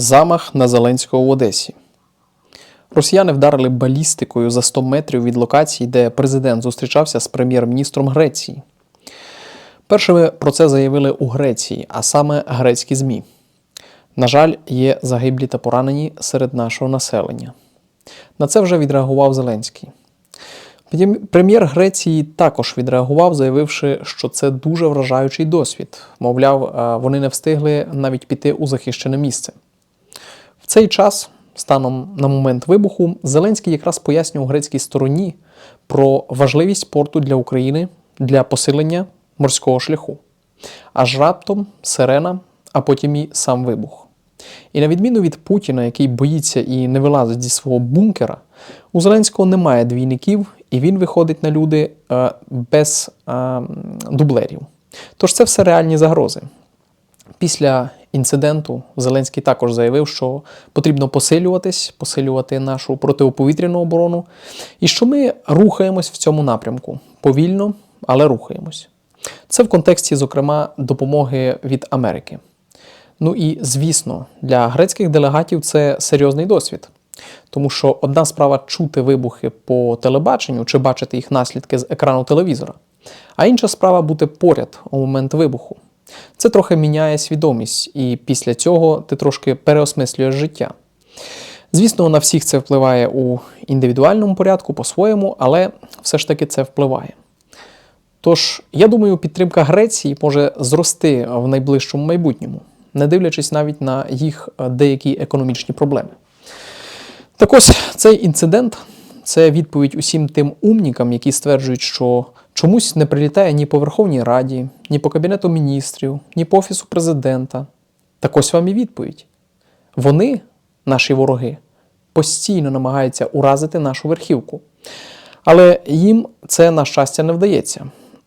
Замах на Зеленського в Одесі. Росіяни вдарили балістикою за 100 метрів від локації, де президент зустрічався з прем'єр-міністром Греції. Першими про це заявили у Греції, а саме грецькі ЗМІ. На жаль, є загиблі та поранені серед нашого населення. На це вже відреагував Зеленський. Прем'єр- Греції також відреагував, заявивши, що це дуже вражаючий досвід. Мовляв, е, вони не встигли навіть піти у захищене місце. Цей час, станом на момент вибуху, Зеленський якраз пояснював грецькій стороні про важливість порту для України для посилення морського шляху. Аж раптом сирена, а потім і сам вибух. І на відміну від Путіна, який боїться і не вилазить зі свого бункера, у Зеленського немає двійників, і він виходить на люди е, без е, дублерів. Тож це все реальні загрози. Після інциденту Зеленський також заявив, що потрібно посилюватись, посилювати нашу протиповітряну оборону, і що ми рухаємось в цьому напрямку повільно, але рухаємось. Це в контексті, зокрема, допомоги від Америки. Ну і звісно, для грецьких делегатів це серйозний досвід, тому що одна справа чути вибухи по телебаченню чи бачити їх наслідки з екрану телевізора, а інша справа бути поряд у момент вибуху. Це трохи міняє свідомість, і після цього ти трошки переосмислюєш життя. Звісно, на всіх це впливає у індивідуальному порядку по-своєму, але все ж таки це впливає. Тож, я думаю, підтримка Греції може зрости в найближчому майбутньому, не дивлячись навіть на їх е, деякі економічні проблеми. Так ось цей інцидент це відповідь усім тим умнікам, які стверджують, що чомусь не прилітає ні по Верховній Раді, ні по Кабінету міністрів, ні по Офісу президента. Так ось вам і відповідь. Вони, наші вороги, постійно намагаються уразити нашу верхівку. Але їм це, на щастя, не вдається.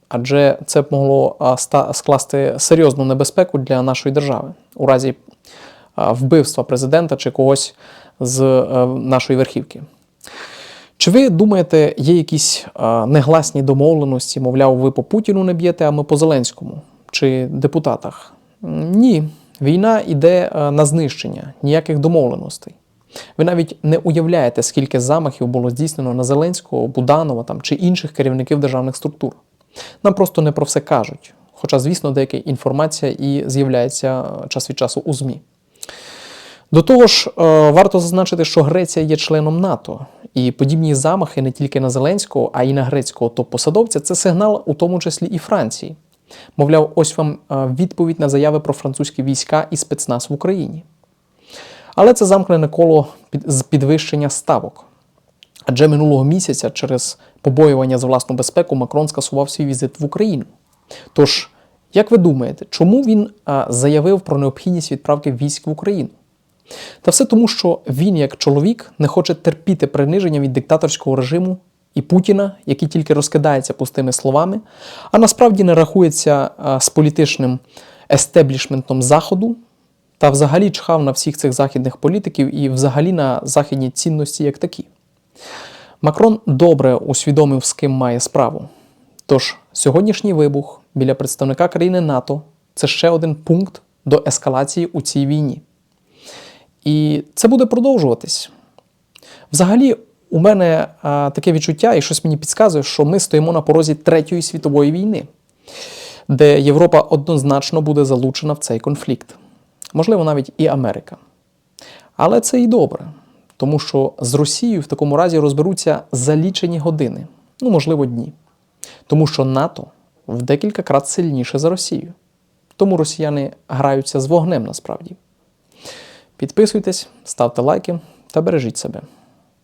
Адже це б могло скласти серйозну небезпеку для нашої держави у разі вбивства президента чи когось з е, нашої верхівки. Чи ви думаєте, є якісь негласні домовленості, мовляв, ви по Путіну не б'єте, а ми по Зеленському чи депутатах? Ні, війна йде на знищення, ніяких домовленостей. Ви навіть не уявляєте, скільки замахів було здійснено на Зеленського, Буданова там, чи інших керівників державних структур. Нам просто не про все кажуть. Хоча, звісно, деяка інформація і з'являється час від часу у ЗМІ. До того ж, е, варто зазначити, що Греція є членом НАТО, і подібні замахи не тільки на Зеленського, а й на грецького топ-посадовця це сигнал, у тому числі і Франції. Мовляв, ось вам е, відповідь на заяви про французькі війська і спецназ в Україні. Але це замкнене коло з підвищення ставок. Адже минулого місяця через побоювання за власну безпеку Макрон скасував свій візит в Україну. Тож, як ви думаєте, чому він заявив про необхідність відправки військ в Україну? Та все тому, що він, як чоловік, не хоче терпіти приниження від диктаторського режиму і Путіна, який тільки розкидається пустими словами, а насправді не рахується з політичним естеблішментом Заходу та взагалі чхав на всіх цих західних політиків і взагалі на західні цінності як такі. Макрон добре усвідомив, з ким має справу. Тож сьогоднішній вибух біля представника країни НАТО це ще один пункт до ескалації у цій війні. І це буде продовжуватись. Взагалі, у мене а, таке відчуття, і щось мені підказує, що ми стоїмо на порозі Третьої світової війни, де Європа однозначно буде залучена в цей конфлікт. Можливо, навіть і Америка. Але це і добре, тому що з Росією в такому разі розберуться за лічені години, ну, можливо, дні. Тому що НАТО в декілька крат сильніше за Росію. Тому росіяни граються з вогнем насправді. Підписуйтесь, ставте лайки та бережіть себе.